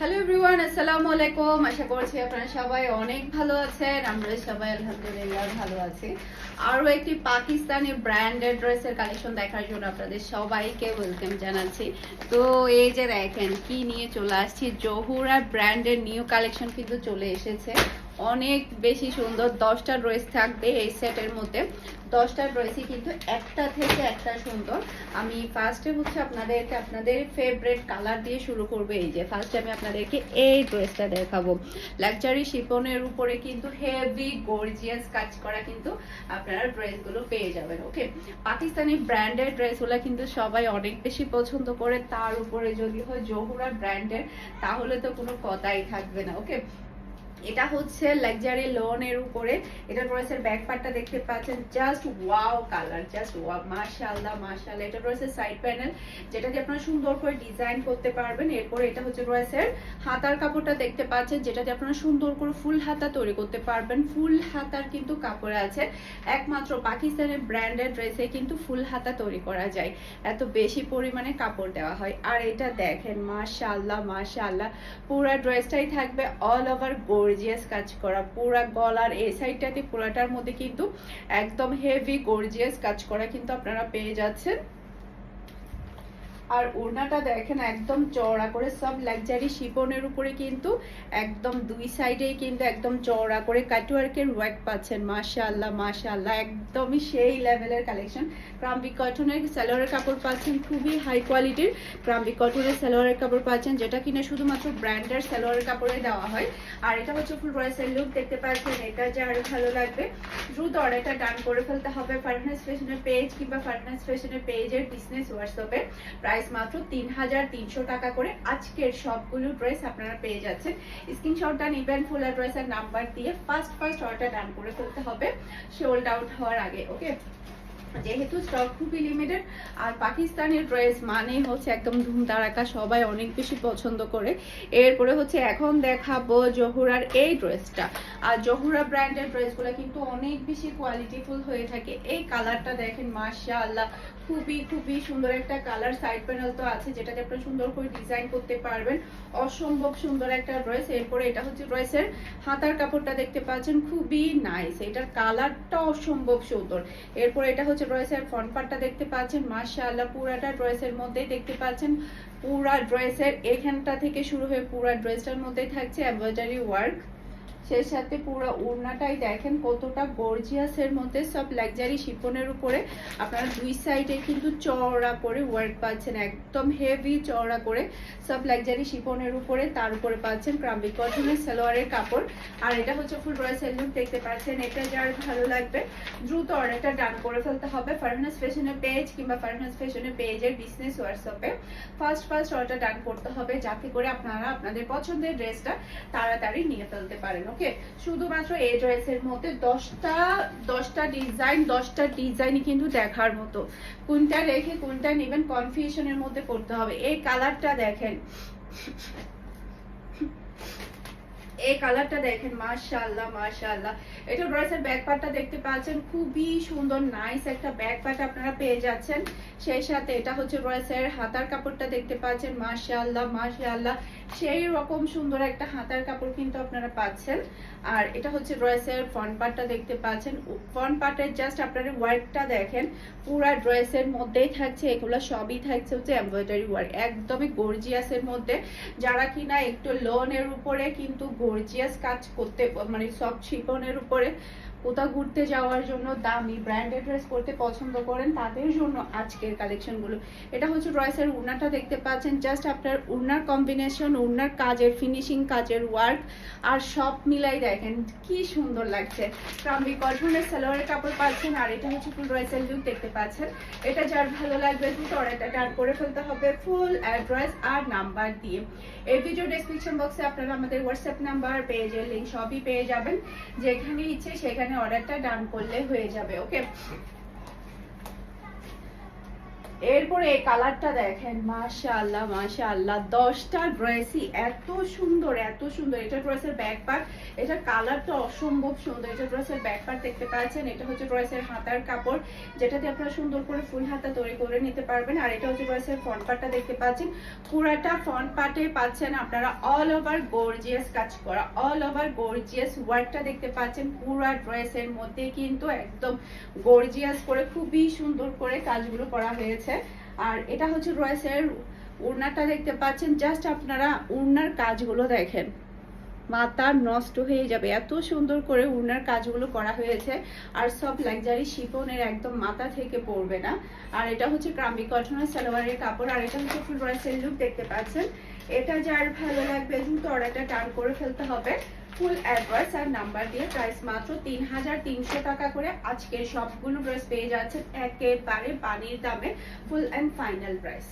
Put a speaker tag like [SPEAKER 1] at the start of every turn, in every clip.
[SPEAKER 1] Hello everyone আসসালামু আলাইকুম আশা করছি আপনারা সবাই অনেক ভালো আছেন। আমরা সবাই আলহামদুলিল্লাহ ভালো আছি। আরও একটি পাকিস্তানি ব্র্যান্ডেড ড্রেসের কালেকশন দেখার জন্য আপনাদের সবাইকে ওয়েলকাম জানাচ্ছি। তো এই যে দেখেন, কি নিয়ে চলে আসছি? জহুরা ব্র্যান্ডের নিউ কালেকশন কিন্তু চলে এসেছে। অনেক বেশি সুন্দর দশটা ড্রেস থাকবে এই সেটের মধ্যে। দশটা ড্রেসই কিন্তু একটা থেকে একটা সুন্দর। আমি ফার্স্টে হচ্ছে আপনাদেরকে আপনাদের ফেভারেট কালার দিয়ে শুরু করব। এই যে ফার্স্টে আমি আপনাদেরকে এই ড্রেসটা দেখাবো। লাক্সারি শিপনের উপরে কিন্তু হেভি গর্জিয়াস কাজ করা কিন্তু আপনারা ড্রেসগুলো পেয়ে যাবেন ওকে পাকিস্তানি ব্র্যান্ডের ড্রেসগুলো কিন্তু সবাই অনেক বেশি পছন্দ করে। তার উপরে যদি হয় জহুরা ব্র্যান্ডের তাহলে তো কোনো কথাই থাকবে না ওকে এটা হচ্ছে লাক্সারি লোনের উপরে। এটা ড্রেসের ব্যাক পার্টটা দেখতে পাচ্ছেন। Just wow colour just wow মাশাআল্লাহ মাশাআল্লাহ। এটা ড্রেসের সাইড প্যানেল যেটা দিয়ে আপনারা সুন্দর করে ডিজাইন করতে পারবেন। এরপরে এটা হচ্ছে ড্রেসের হাতার কাপড়টা দেখতে পাচ্ছেন যেটা দিয়ে আপনারা সুন্দর করে ফুল হাতা তৈরি করতে পারবেন। ফুল হাতার কিন্তু কাপড় আছে। একমাত্র পাকিস্তানের ব্র্যান্ডের ড্রেসে কিন্তু ফুল হাতা তৈরি করা যায়। এত বেশি পরিমাণে কাপড় দেওয়া হয়। আর এটা দেখেন, মাশাআল্লাহ মাশাআল্লাহ। পুরো ড্রেসটাই থাকবে অল ওভার গর্জিয়াস কাজ করা। পুরা গলার এই সাইডটাতে পুরাটার মধ্যে কিন্তু একদম হেভি গর্জিয়াস কাজ করা কিন্তু আপনারা পেয়ে যাচ্ছেন। আর ওড়নাটা দেখেন একদম চওড়া করে, সব লাক্সারি শিপনের উপরে কিন্তু একদম দুই সাইডেই কিন্তু একদম চওড়া করে কাটওয়ার্কের ওয়ার্ক পাচ্ছেন। মাশাআল্লাহ মাশাআল্লাহ, একদমই সেই লেভেলের কালেকশন ক্রাম্বি কটনের সালোয়ারের কাপড় পাচ্ছেন, খুবই হাই কোয়ালিটির ক্রাম্বি কটনের সালোয়ারের কাপড় পাচ্ছেন, যেটা কিনা শুধুমাত্র ব্র্যান্ডের সালোয়ারের কাপড়ে দেওয়া হয়। আর এটা হচ্ছে ফুল রয়েসের লুক দেখতে পাচ্ছেন, এটা যে আরও ভালো লাগবে। দ্রুত অর্ডারটা ডান করে ফেলতে হবে। ফারহানাস ফ্যাশনের পেজ কিংবা ফারহানাস ফ্যাশনের পেজের বিজনেস হোয়াটসঅ্যাপে প্রাইস মাত্র তিন হাজার তিনশো টাকা করে। আজকের সবগুলো ড্রেস আপনারা পেয়ে যাচ্ছেন। স্ক্রিনশটটা নিবেন ফুল অ্যাড্রেসের নাম্বার দিয়ে ফার্স্ট ফার্স্ট অর্ডার ডান করে ফেলতে হবে। সোল্ড আউট হওয়ার আগে ওকে যেহেতু স্টক খুবই লিমিটেড আর পাকিস্তানের ড্রেস মানেই হচ্ছে একদম ধুম তারাকা সবাই অনেক বেশি পছন্দ করে। এরপরে হচ্ছে এখন দেখাবো জহুরার এই ড্রেসটা আর জহুরা ব্র্যান্ডের ড্রেসগুলো কিন্তু অনেক বেশি কোয়ালিটিফুল হয়ে থাকে। এই কালারটা দেখেন, মাশাআল্লাহ। খুবই খুবই সুন্দর একটা কালার সাইড প্যানেল তো আছে, যেটাতে আপনারা সুন্দর করে ডিজাইন করতে পারবেন। অসম্ভব সুন্দর একটা ড্রেস এরপরে এটা হচ্ছে ড্রেসের হাতার কাপড়টা দেখতে পাচ্ছেন, খুবই নাইস এটার কালারটা অসম্ভব সুন্দর। এরপরে এটা হচ্ছে ড্রেসের ফ্রন্ট পার্টটা দেখতে পাচ্ছেন। মাশাআল্লাহ, পুরাটা ড্রেসের মধ্যেই দেখতে পাচ্ছেন। পুরা ড্রেসের এখানটা থেকে শুরু হয়ে পুরা ড্রেসটার মধ্যেই থাকছে এমব্রয়ডারি ওয়ার্ক সেই সাথে পুরো ওড়নাটাই দেখেন কতটা গর্জিয়াসের মধ্যে সব লাক্সারি শিপনের উপরে। আপনারা দুই সাইডে কিন্তু চওড়া করে ওয়ার্ক পাচ্ছেন, একদম হেভি চওড়া করে সব লাক্সারি শিপনের উপরে। তার উপরে পাচ্ছেন ক্রাম্বি কটনের সালোয়ারের কাপড়। আর এটা হচ্ছে ফুল রয়েসের লুক দেখতে পাচ্ছেন, এটা যার ভালো লাগবে। দ্রুত অর্ডারটা ডান করে ফেলতে হবে। ফারহানাস ফ্যাশনের পেজ কিংবা ফারহানাস ফ্যাশনের পেজের বিজনেস হোয়াটসঅ্যাপে ফার্স্ট ফার্স্ট অর্ডার ডান করতে হবে, যাতে করে আপনারা আপনাদের পছন্দের ড্রেসটা তাড়াতাড়ি নিয়ে ফেলতে পারেন ওকে শুধুমাত্র এই ড্রেসের মধ্যে দশটা দশটা ডিজাইন দশটা ডিজাইনই কিন্তু দেখার মতো। কোনটা রেখে কোনটা নেবেন কনফিউশনের মধ্যে পড়তে হবে। এই কালারটা দেখেন। এই কালারটা দেখেন, মাশাআল্লাহ মাশাআল্লাহ। এটা ড্রেসের ব্যাক পার্টটা দেখতে পাচ্ছেন, খুবই সুন্দর নাইস একটা ব্যাক পার্ট আপনারা পেয়ে যাচ্ছেন। সেই সাথে এটা হচ্ছে ড্রেসের হাতার কাপড়টা দেখতে পাচ্ছেন, মাশাআল্লাহ মাশাআল্লাহ। সেই রকম সুন্দর একটা হাতার কাপড় কিন্তু আপনারা পাচ্ছেন। আর এটা হচ্ছে ড্রেসের ফ্রন্ট পার্টটা দেখতে পাচ্ছেন। ফ্রন্ট পার্টের জাস্ট আপনারা ওয়ার্কটা দেখেন, পুরা ড্রেসের মধ্যেই থাকছে, এগুলো সবই থাকছে হচ্ছে এমব্রয়ডারি ওয়ার্ক একদমই গর্জিয়াসের মধ্যে। যারা কিনা একটু লোনের উপরে কিন্তু গর্জিয়াস কাজ করতে মানে সব শিপনের উপরে কোথাও ঘুরতে যাওয়ার জন্য দামি ব্র্যান্ডেড ড্রেস করতে পছন্দ করেন, তাদের জন্য আজকের কালেকশনগুলো এটা হচ্ছে ড্রেসের উড়নাটা দেখতে পাচ্ছেন জাস্ট আপনার উড়নার কম্বিনেশন উড়নার কাজের ফিনিশিং কাজের ওয়ার্ক আর সব মিলাই দেখেন, কি সুন্দর লাগছে। ক্রাম্বি কটনের সালোয়ারের কাপড় পাচ্ছেন, আর এটা হচ্ছে ফুল ড্রেসের লুক দেখতে পাচ্ছেন। এটা যার ভালো লাগবে দ্রুত অর্ডারটা টান করে ফেলতে হবে ফুল অ্যাড্রেস আর নাম্বার দিয়ে। এই ভিডিও ডেসক্রিপশন বক্সে আপনারা আমাদের হোয়াটসঅ্যাপ নাম্বার পেজের লিঙ্ক সবই পেয়ে যাবেন। যেখানে ইচ্ছে সেখানে অর্ডারটা ডান করলে হয়ে যাবে ওকে এরপরে এই কালারটা দেখেন, মাশাআল্লাহ মাশাআল্লাহ। দশটা ড্রেসই এত সুন্দর এত সুন্দর। এটা ড্রেসের ব্যাক পার্ট এটা কালারটা অসম্ভব সুন্দর। এটা ড্রেসের ব্যাক পার্ট দেখতে পাচ্ছেন, এটা হচ্ছে ড্রেসের হাতার কাপড় যেটাতে আপনারা সুন্দর করে ফুল হাতা তৈরি করে নিতে পারবেন। আর এটা হচ্ছে ড্রেসের ফ্রন্ট পার্টটা দেখতে পাচ্ছেন। পুরাটা ফ্রন্ট পার্টে পাচ্ছেন আপনারা অল ওভার গর্জিয়াস কাজ করা অল ওভার গর্জিয়াস ওয়ার্কটা দেখতে পাচ্ছেন। পুরা ড্রেসের মধ্যে কিন্তু একদম গর্জিয়াস করে, খুবই সুন্দর করে কাজগুলো করা হয়েছে। আর এটা হচ্ছে ড্রেসের উড়নাটা দেখতে পাচ্ছেন জাস্ট আপনারা উড়নার কাজগুলো দেখেন। মাথা নষ্ট হয়ে যাবে, এত সুন্দর করে উড়নার কাজগুলো করা হয়েছে। আর সব লাক্সারি শিফনের একদম মাথা থেকে পড়বে না। আর এটা হচ্ছে ক্রাম্বি কটনের সালোয়ারের কাপড়, আর এটা হচ্ছে ফুল ড্রেসের লুক দেখতে পাচ্ছেন। এটা যার ভালো লাগবে দ্রুত অর্ডারটা টার্ন করে ফেলতে হবে। ফুল অ্যাডভার্স আর নাম্বার দিয়ে প্রাইস মাত্র তিন হাজার তিনশো টাকা করে আজকের সবগুলো ড্রেস পেয়ে যাচ্ছেন একেবারে পানির দামে ফুল অ্যান্ড ফাইনাল প্রাইস।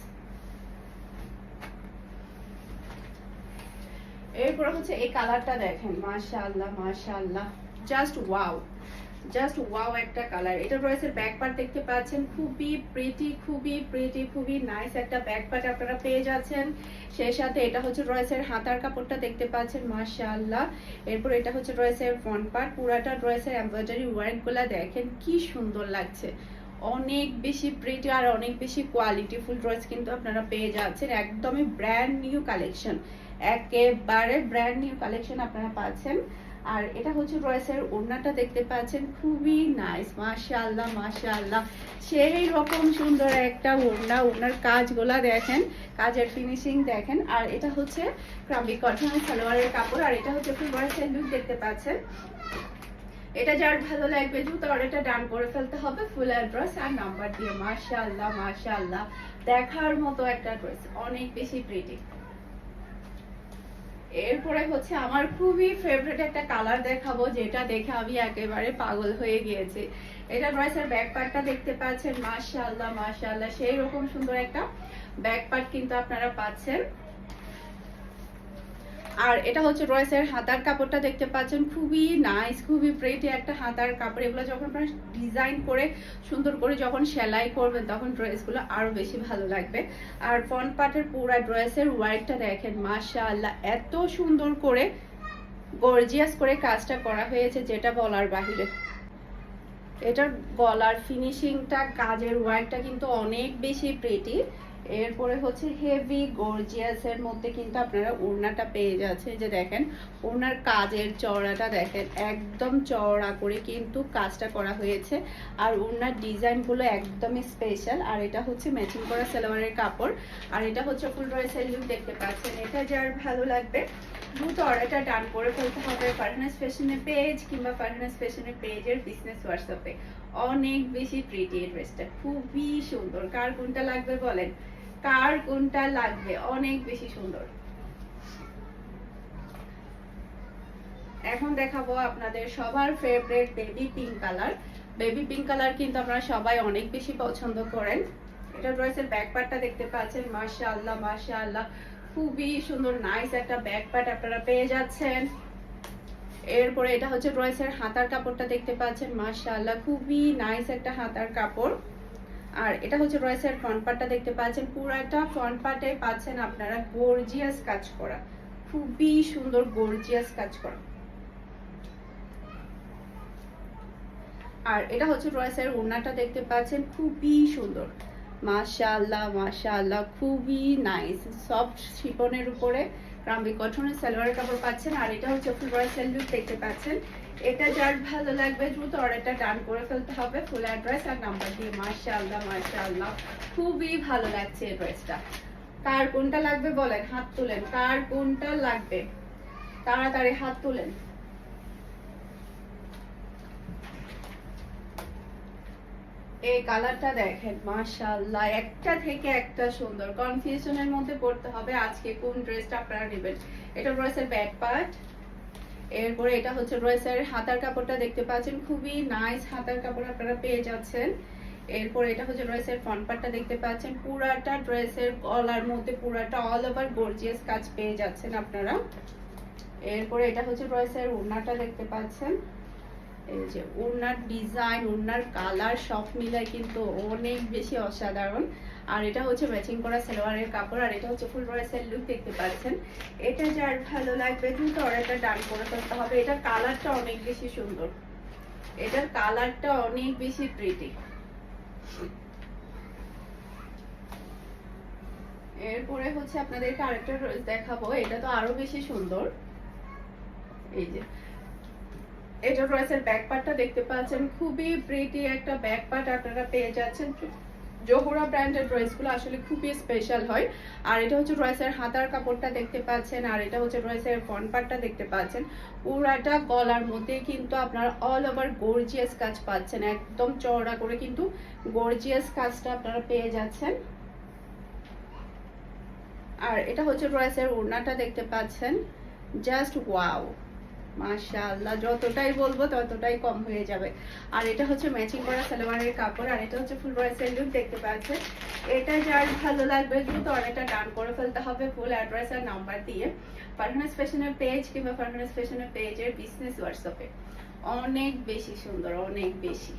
[SPEAKER 1] এরপর হচ্ছে এই কালারটা দেখেন, মাশাআল্লাহ মাশাআল্লাহ জাস্ট ওয়াও জাস্ট ওয়াও একটা কালার এটা রয়েছে ব্যাক পার্ট দেখতে পাচ্ছেন। খুবই প্রিটি খুবই প্রিটি খুবই নাইস একটা ব্যাক পার্ট আপনারা পেয়ে যাচ্ছেন। সেই সাথে এটা হচ্ছে রয়েছে হাতার কাপড়টা দেখতে পাচ্ছেন, মাশাআল্লাহ। এরপর এটা হচ্ছে রয়েছে ফ্রন্ট পার্ট পুরাটা রয়েছে এমব্রয়ডারি ওয়ার্কগুলো দেখেন কি সুন্দর লাগছে। অনেক বেশি প্রিটি আর অনেক বেশি কোয়ালিটিফুল ড্রেস কিন্তু আপনারা পেয়ে যাচ্ছেন। একদমই ব্র্যান্ড নিউ কালেকশন একেবারে ব্র্যান্ড নিউ কালেকশন আপনারা পাচ্ছেন। আর এটা হচ্ছে রয়েসের ওড়নাটা দেখতে পাচ্ছেন, খুবই নাইস মাশাআল্লাহ মাশাআল্লাহ। সেই রকম সুন্দর একটা ওড়না, ওড়নার কাজগুলা দেখেন, কাজের ফিনিশিং দেখেন। আর এটা হচ্ছে ক্রাম্বি কটনের সালোয়ারের কাপড়, আর এটা হচ্ছে ফুল রয়েসের লুক দেখতে পাচ্ছেন। এটা যার ভালো লাগবে, জুতো অর্ডারটা ডান করে ফেলতে হবে ফুল অ্যাড্রেস আর নাম্বার দিয়ে, মাশাআল্লাহ মাশাআল্লাহ। দেখার মতো একটা ড্রেস অনেক বেশি প্রিটি এরপরে হচ্ছে আমার খুবই ফেভারিট একটা কালার দেখাবো, যেটা দেখে আমি একেবারে পাগল হয়ে গিয়েছি। এটা ড্রেসের ব্যাক পার্টটা দেখতে পাচ্ছেন, মাশাআল্লাহ মাশাআল্লাহ সেই রকম সুন্দর একটা ব্যাক পার্ট কিন্তু আপনারা পাচ্ছেন। আর এটা হচ্ছে ড্রেসের হাতার কাপড়টা দেখতে পাচ্ছেন। খুবই নাইস খুবই প্রেটি একটা হাতার কাপড়। এগুলো যখন আপনারা ডিজাইন করে, সুন্দর করে যখন সেলাই করবেন, তখন ড্রেসগুলো আরও বেশি ভালো লাগবে। আর ফ্রন্ট পার্টের পুরা ড্রেসের ওয়ার্কটা দেখেন, মাশাআল্লাহ, এত সুন্দর করে গর্জিয়াস করে কাজটা করা হয়েছে, যেটা বলার বাহিরে। এটার গলার ফিনিশিংটা কাজের ওয়ার্কটা কিন্তু অনেক বেশি প্রেটি এরপরে হচ্ছে হেভি গর্জিয়াস এর মধ্যে কিন্তু আপনারা ওড়নাটা পেয়ে যাচ্ছে যে দেখেন, ওড়নার কাজের চওড়াটা দেখেন, একদম চওড়া করে কিন্তু কাজটা করা হয়েছে। আর ওড়নার ডিজাইনগুলো একদমই স্পেশাল আর এটা হচ্ছে ম্যাচিং করা সালোয়ারের কাপড়। আর এটা হচ্ছে ফুল ড্রেসের লুক দেখতে পাচ্ছেন। এটা যার ভালো লাগবে, দ্রুত অর্ডারটা ডান করে ফেলতে হবে ফারহানাস ফ্যাশনের পেজ কিংবা ফারহানাস ফ্যাশনের পেজের বিজনেস হোয়াটসঅ্যাপে অনেক বেশি প্রিটি এই ড্রেসটা খুবই সুন্দর। কার কোনটা লাগবে বলেন? কার কোনটা লাগবে? অনেক বেশি সুন্দর। এখন দেখাবো আপনাদের সবার favourite baby pink colour baby pink colour কিন্তু আপনারা সবাই অনেক বেশি পছন্দ করেন। এটা ড্রেসের ব্যাক পার্টটা দেখতে পাচ্ছেন। মাশাআল্লাহ মাশাআল্লাহ। খুবই সুন্দর নাইস একটা ব্যাক পার্ট আপনারা পেয়ে যাচ্ছেন। এরপরে এটা হচ্ছে ড্রেসের হাতার কাপড়টা দেখতে পাচ্ছেন। মাশাআল্লাহ, খুবই নাইস একটা হাতার কাপড়। আর এটা হচ্ছে রয়েসের ফ্রন্ট পার্টটা দেখতে পাচ্ছেন। পুরাটা ফ্রন্ট পার্টে পাচ্ছেন আপনারা গর্জিয়াস কাজ করা। খুবই সুন্দর গর্জিয়াস কাজ করা। আর এটা হচ্ছে রয়েসের ওড়নাটা দেখতে পাচ্ছেন, খুবই সুন্দর। মাশাআল্লাহ মাশাআল্লাহ, খুবই নাইস সফট শিপনের উপরে রামবি কটনের সালোয়ারের কাপড় পাচ্ছেন। আর এটা হচ্ছে রয়েসের লুক দেখতে পাচ্ছেন। এটা যার ভালো লাগবে দ্রুত অর্ডারটা ডান করে ফেলতে হবে। ফুল অ্যাড্রেস আর নাম্বার দিয়ে মাশাআল্লাহ মাশাআল্লাহ। খুবই ভালো লাগছে এই ড্রেসটা কার কোনটা লাগবে বলেন? হাত তুলেন। কার কোনটা লাগবে? তাড়াতাড়ি হাত তুলেন। এই কালারটা দেখেন, মাশাআল্লাহ। একটা থেকে একটা সুন্দর। কনফিউশনের মধ্যে পড়তে হবে আজকে কোন ড্রেসটা আপনারা নেবেন। এটা ড্রেসের ব্যাক পার্ট এরপরে এটা হচ্ছে ড্রেসের হাতার কাপড়টা দেখতে পাচ্ছেন, খুবই নাইস হাতার কাপড় আপনারা পেয়ে যাচ্ছেন। এরপর এটা হচ্ছে ড্রেসের ফ্রন্ট পার্টটা দেখতে পাচ্ছেন, পুরাটা ড্রেসের গলার মধ্যে পুরাটা অল ওভার গর্জিয়াস কাজ পেয়ে যাচ্ছেন আপনারা। এরপরে এটা হচ্ছে ড্রেসের ওড়নাটা দেখতে পাচ্ছেন। এই যে ওড়নার ডিজাইন ওড়নার কালার সব মিলায় কিন্তু অনেক বেশি অসাধারণ। আর এটা হচ্ছে ম্যাচিং করা সালোয়ারের কাপড়, আর এটা হচ্ছে ফুল ড্রেসের লুক দেখতে পাচ্ছেন। এটা যার ভালো লাগবে, দ্রুত অর্ডারটা ডান করে ফেলতে হবে। এটার কালারটা অনেক বেশি সুন্দর। এটার কালারটা অনেক বেশি প্রিটি এরপরে হচ্ছে আপনাদেরকে আরেকটা ড্রেস দেখাবো। এটা তো আরও বেশি সুন্দর। এই যে। এটা ড্রেসের ব্যাক পার্টটা দেখতে পাচ্ছেন। খুবই প্রিটি একটা ব্যাক পার্ট আপনারা পেয়ে যাচ্ছেন। জোহরা ব্র্যান্ডের ড্রেসগুলো আসলে খুবই স্পেশাল হয়। আর এটা হচ্ছে ড্রেসের হাতার কাপড়টা দেখতে পাচ্ছেন, আর এটা হচ্ছে ড্রেসের ফ্রন্ট পার্টটা দেখতে পাচ্ছেন। পুরাটা গলার মধ্যে কিন্তু আপনারা অল ওভার গর্জিয়াস কাজ পাচ্ছেন, একদম চওড়া করে কিন্তু গর্জিয়াস কাজটা আপনারা পেয়ে যাচ্ছেন। আর এটা হচ্ছে ড্রেসের ওড়নাটা দেখতে পাচ্ছেন জাস্ট ওয়াও মাশাআল্লাহ, যতটাই বলব ততটাই কম হয়ে যাবে। আর এটা হচ্ছে ম্যাচিং করা সালোয়ারের কাপড়, আর এটা হচ্ছে ফুল ড্রেসের লুক দেখতে পাচ্ছেন? এটা যার ভালো লাগবে দ্রুত অনেকটা ডান করে ফেলতে হবে ফুল অ্যাড্রেস আর নাম্বার দিয়ে। ফারহানাস ফ্যাশনের পেজ কিংবা ফারহানাস ফ্যাশনের পেজের বিজনেস হোয়াটসঅ্যাপে অনেক বেশি সুন্দর, অনেক বেশি।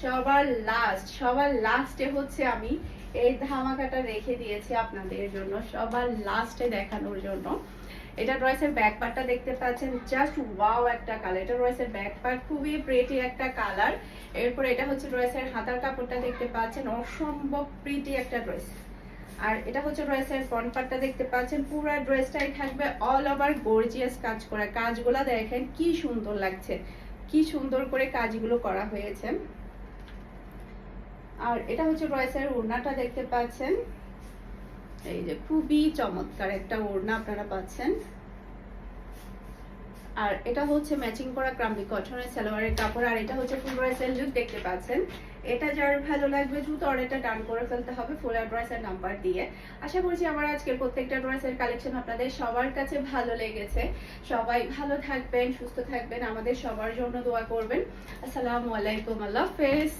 [SPEAKER 1] সবার লাস্ট সবার লাস্টে হচ্ছে আমি এই ধামাকাটা রেখে দিয়েছি আপনাদের জন্য, সবার লাস্টে দেখানোর জন্য। এটা ড্রেসের ব্যাক পার্টটা দেখতে পাচ্ছেন জাস্ট ওয়াও একটা কালার এটা ড্রেসের ব্যাক পার্ট খুবই প্রিটি একটা কালার এরপর এটা হচ্ছে ড্রেসের হাতার কাপড়টা দেখতে পাচ্ছেন, অসম্ভব প্রিটি একটা ড্রেস আর এটা হচ্ছে ড্রেসের ফ্রন্ট পার্টটা দেখতে পাচ্ছেন, পুরো ড্রেসটাই থাকবে অল ওভার গর্জিয়াস কাজ করা। কাজগুলো দেখেন, কি সুন্দর লাগছে। কি সুন্দর করে কাজগুলো করা হয়েছে। আর এটা হচ্ছে ড্রেসের ওড়নাটা দেখতে পাচ্ছেন। এই যে খুবই চমৎকার একটা ওড়না আপনারা পাচ্ছেন। আর এটা হচ্ছে ম্যাচিং করা ক্রাম্বি কটনের সালোয়ারের কাপড়, আর এটা হচ্ছে ফুল ড্রেসের লুক দেখতে পাচ্ছেন। এটা যার ভালো লাগবে দ্রুত অর্ডারটা ডান করে ফেলতে হবে ফুল অ্যাড্রেসের নাম্বার দিয়ে। আশা করছি আমার আজকের প্রত্যেকটা ড্রেসের কালেকশন আপনাদের সবার কাছে ভালো লেগেছে। সবাই ভালো থাকবেন, সুস্থ থাকবেন, আমাদের সবার জন্য দোয়া করবেন। আসসালামু আলাইকুম, আল্লাহ হাফেজ।